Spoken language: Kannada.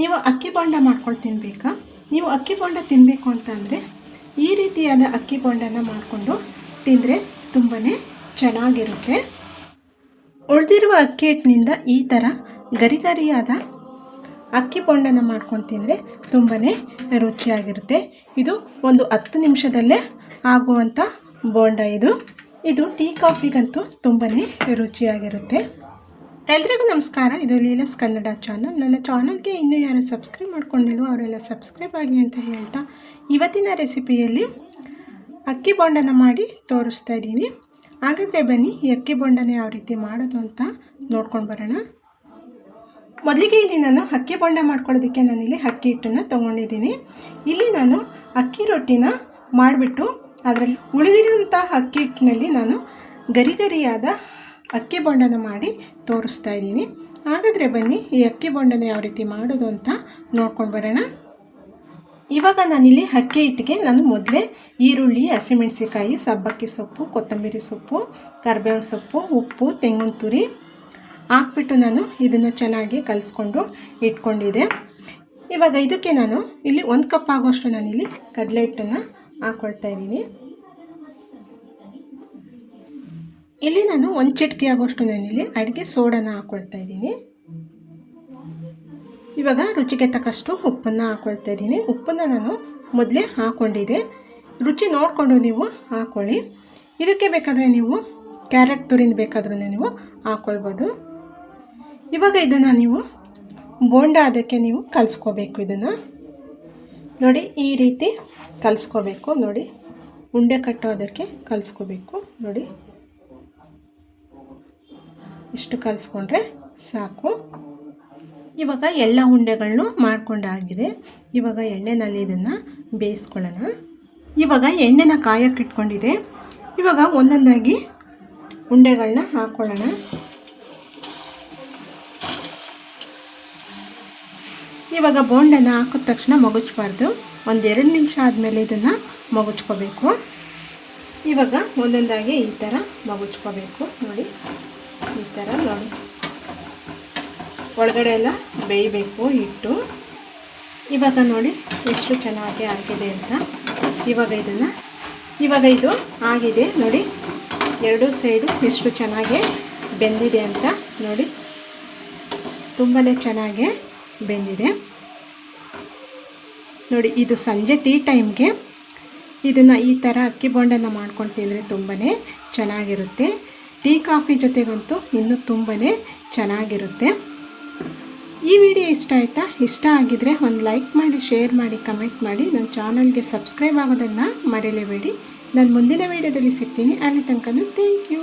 ನೀವು ಅಕ್ಕಿ ಬೋಂಡ ಮಾಡ್ಕೊಂಡು ತಿನ್ನಬೇಕಾ ನೀವು ಅಕ್ಕಿ ಬೋಂಡ ತಿನ್ನಬೇಕು ಅಂತ ಅಂದರೆ ಈ ರೀತಿಯಾದ ಅಕ್ಕಿ ಬೋಂಡನ ಮಾಡಿಕೊಂಡು ತಿಂದರೆ ತುಂಬಾ ಚೆನ್ನಾಗಿರುತ್ತೆ. ಉಳಿದಿರುವ ಅಕ್ಕಿ ಹಿಟ್ಟಿನಿಂದ ಈ ಥರ ಗರಿ ಗರಿಯಾದ ಅಕ್ಕಿ ಬೋಂಡನ ಮಾಡ್ಕೊಂಡು ತಿಂದರೆ ತುಂಬಾ ರುಚಿಯಾಗಿರುತ್ತೆ. ಇದು ಒಂದು ಹತ್ತು ನಿಮಿಷದಲ್ಲೇ ಆಗುವಂಥ ಬೋಂಡ ಇದು. ಇದು ಟೀ ಕಾಫಿಗಂತೂ ತುಂಬಾ ರುಚಿಯಾಗಿರುತ್ತೆ. ಎಲ್ರಿಗೂ ನಮಸ್ಕಾರ. ಇದು ಲೀಲಸ್ ಕನ್ನಡ ಚಾನಲ್ ನನ್ನ ಚಾನಲ್ಗೆ ಇನ್ನೂ ಯಾರು ಸಬ್ಸ್ಕ್ರೈಬ್ ಮಾಡ್ಕೊಂಡಿಲ್ವೋ ಅವರೆಲ್ಲ ಸಬ್ಸ್ಕ್ರೈಬ್ ಆಗಿ ಅಂತ ಹೇಳ್ತಾ ಇವತ್ತಿನ ರೆಸಿಪಿಯಲ್ಲಿ ಅಕ್ಕಿ ಬೊಂಡನ ಮಾಡಿ ತೋರಿಸ್ತಾ ಇದ್ದೀನಿ. ಹಾಗಾದರೆ ಬನ್ನಿ ಈ ಅಕ್ಕಿ ಬೋಂಡನ ಯಾವ ರೀತಿ ಮಾಡೋದು ಅಂತ ನೋಡ್ಕೊಂಡು ಬರೋಣ. ಮೊದಲಿಗೆ ಇಲ್ಲಿ ನಾನು ಅಕ್ಕಿ ಬೊಂಡ ಮಾಡ್ಕೊಳ್ಳೋದಕ್ಕೆ ನಾನಿಲ್ಲಿ ಅಕ್ಕಿ ಹಿಟ್ಟನ್ನು ತೊಗೊಂಡಿದ್ದೀನಿ. ಇಲ್ಲಿ ನಾನು ಅಕ್ಕಿ ರೊಟ್ಟಿನ ಮಾಡಿಬಿಟ್ಟು ಅದರಲ್ಲಿ ಉಳಿದಿರುವಂಥ ಅಕ್ಕಿ ಹಿಟ್ಟಿನಲ್ಲಿ ನಾನು ಗರಿ ಗರಿಯಾದ ಅಕ್ಕಿ ಬೊಂಡನ ಮಾಡಿ ತೋರಿಸ್ತಾ ಇದ್ದೀನಿ. ಹಾಗಾದರೆ ಬನ್ನಿ, ಈ ಅಕ್ಕಿ ಬೊಂಡನ ಯಾವ ರೀತಿ ಮಾಡೋದು ಅಂತ ನೋಡ್ಕೊಂಡು ಬರೋಣ. ಇವಾಗ ನಾನಿಲ್ಲಿ ಅಕ್ಕಿ ಹಿಟ್ಟಿಗೆ ನಾನು ಮೊದಲೇ ಈರುಳ್ಳಿ ಹಸಿಮೆಣಸಿಕಾಯಿ ಸಬ್ಬಕ್ಕಿ ಸೊಪ್ಪು, ಕೊತ್ತಂಬರಿ ಸೊಪ್ಪು ಕರಿಬೇವು ಸೊಪ್ಪು, ಉಪ್ಪು, ತೆಂಗಿನ ತುರಿ ಹಾಕ್ಬಿಟ್ಟು ನಾನು ಇದನ್ನು ಚೆನ್ನಾಗಿ ಕಲಿಸ್ಕೊಂಡು ಇಟ್ಕೊಂಡಿದ್ದೆ. ಇವಾಗ ಇದಕ್ಕೆ ನಾನು ಇಲ್ಲಿ ಒಂದು ಕಪ್ ಆಗೋಷ್ಟು ನಾನಿಲ್ಲಿ ಕಡಲೆ ಹಿಟ್ಟನ್ನು ಹಾಕ್ಕೊಳ್ತಾ ಇದ್ದೀನಿ. ಇಲ್ಲಿ ನಾನು ಒಂದು ಚಿಟಿಕೆ ಆಗೋಷ್ಟು ನಾನಿಲ್ಲಿ ಅಡುಗೆ ಸೋಡನ ಹಾಕ್ಕೊಳ್ತಾ ಇದ್ದೀನಿ. ಇವಾಗ ರುಚಿಗೆ ತಕ್ಕಷ್ಟು ಉಪ್ಪನ್ನು ಹಾಕ್ಕೊಳ್ತಾ ಇದ್ದೀನಿ. ಉಪ್ಪನ್ನು ನಾನು ಮೊದಲೇ ಹಾಕ್ಕೊಂಡಿದ್ದೆ ರುಚಿ ನೋಡಿಕೊಂಡು ನೀವು ಹಾಕ್ಕೊಳ್ಳಿ ಇದಕ್ಕೆ ಬೇಕಾದರೆ ನೀವು ಕ್ಯಾರೆಟ್ ತುರಿನ ಬೇಕಾದ್ರೂ ನೀವು ಹಾಕ್ಕೊಳ್ಬೋದು ಇವಾಗ ಇದನ್ನು ನೀವು ಬೋಂಡ ಅದಕ್ಕೆ ನೀವು ಕಲಿಸ್ಕೋಬೇಕು ಇದನ್ನು. ನೋಡಿ, ಈ ರೀತಿ ಕಲಿಸ್ಕೋಬೇಕು. ನೋಡಿ, ಉಂಡೆ ಕಟ್ಟೋದಕ್ಕೆ ಕಲಿಸ್ಕೋಬೇಕು. ನೋಡಿ. ಇಷ್ಟು ಕಲಿಸ್ಕೊಂಡ್ರೆ ಸಾಕು. ಇವಾಗ ಎಲ್ಲ ಉಂಡೆಗಳನ್ನು ಮಾಡ್ಕೊಂಡಾಗಿದೆ. ಇವಾಗ ಎಣ್ಣೆನಲ್ಲಿ ಇದನ್ನು ಬೇಯಿಸ್ಕೊಳ್ಳೋಣ. ಇವಾಗ ಎಣ್ಣೆನ ಕಾಯಕ್ಕೆ ಇಟ್ಕೊಂಡಿದೆ. ಇವಾಗ ಒಂದೊಂದಾಗಿ ಉಂಡೆಗಳನ್ನ ಹಾಕ್ಕೊಳ್ಳೋಣ ಇವಾಗ ಬೋಂಡನ ಹಾಕಿದ ತಕ್ಷಣ ಮಗುಚ್ಬಾರ್ದು. ಒಂದೆರಡು ನಿಮಿಷ ಆದಮೇಲೆ ಇದನ್ನು ಮಗುಚ್ಕೋಬೇಕು. ಇವಾಗ ಒಂದೊಂದಾಗಿ ಈ ಥರ ಮಗುಚ್ಕೋಬೇಕು. ನೋಡಿ. ಥರ ಒಳಗಡೆ ಎಲ್ಲ ಬೇಯಬೇಕು ಹಿಟ್ಟು. ಇವಾಗ ನೋಡಿ ಎಷ್ಟು ಚೆನ್ನಾಗಿ ಆಗಿದೆ ಅಂತ. ಇವಾಗ ಇದನ್ನು, ಇವಾಗ ಇದು ಆಗಿದೆ ನೋಡಿ. ಎರಡೂ ಸೈಡು ಎಷ್ಟು ಚೆನ್ನಾಗಿ ಬೆಂದಿದೆ ಅಂತ ನೋಡಿ. ತುಂಬಾ ಚೆನ್ನಾಗಿ ಬೆಂದಿದೆ. ನೋಡಿ, ಇದು ಸಂಜೆ ಟೀ ಟೈಮ್ಗೆ ಇದನ್ನು ಈ ಥರ ಅಕ್ಕಿ ಬೋಂಡನ ಮಾಡ್ಕೊಂಡು ತಿಂದರೆ ತುಂಬಾ ಚೆನ್ನಾಗಿರುತ್ತೆ. ಟೀ ಕಾಫಿ ಜೊತೆಗಂತೂ ಇನ್ನೂ ತುಂಬಾ ಚೆನ್ನಾಗಿರುತ್ತೆ. ಈ ವಿಡಿಯೋ ಇಷ್ಟ ಆಯಿತಾ? ಇಷ್ಟ ಆಗಿದರೆ ಒಂದು ಲೈಕ್ ಮಾಡಿ, ಶೇರ್ ಮಾಡಿ, ಕಮೆಂಟ್ ಮಾಡಿ. ನನ್ನ ಚಾನಲ್ಗೆ ಸಬ್ಸ್ಕ್ರೈಬ್ ಆಗೋದನ್ನು ಮರೆಯಲೇಬೇಡಿ. ನಾನು ಮುಂದಿನ ವೀಡಿಯೋದಲ್ಲಿ ಸಿಗ್ತೀನಿ. ಅಲ್ಲಿ ತನಕ ಥ್ಯಾಂಕ್ ಯು.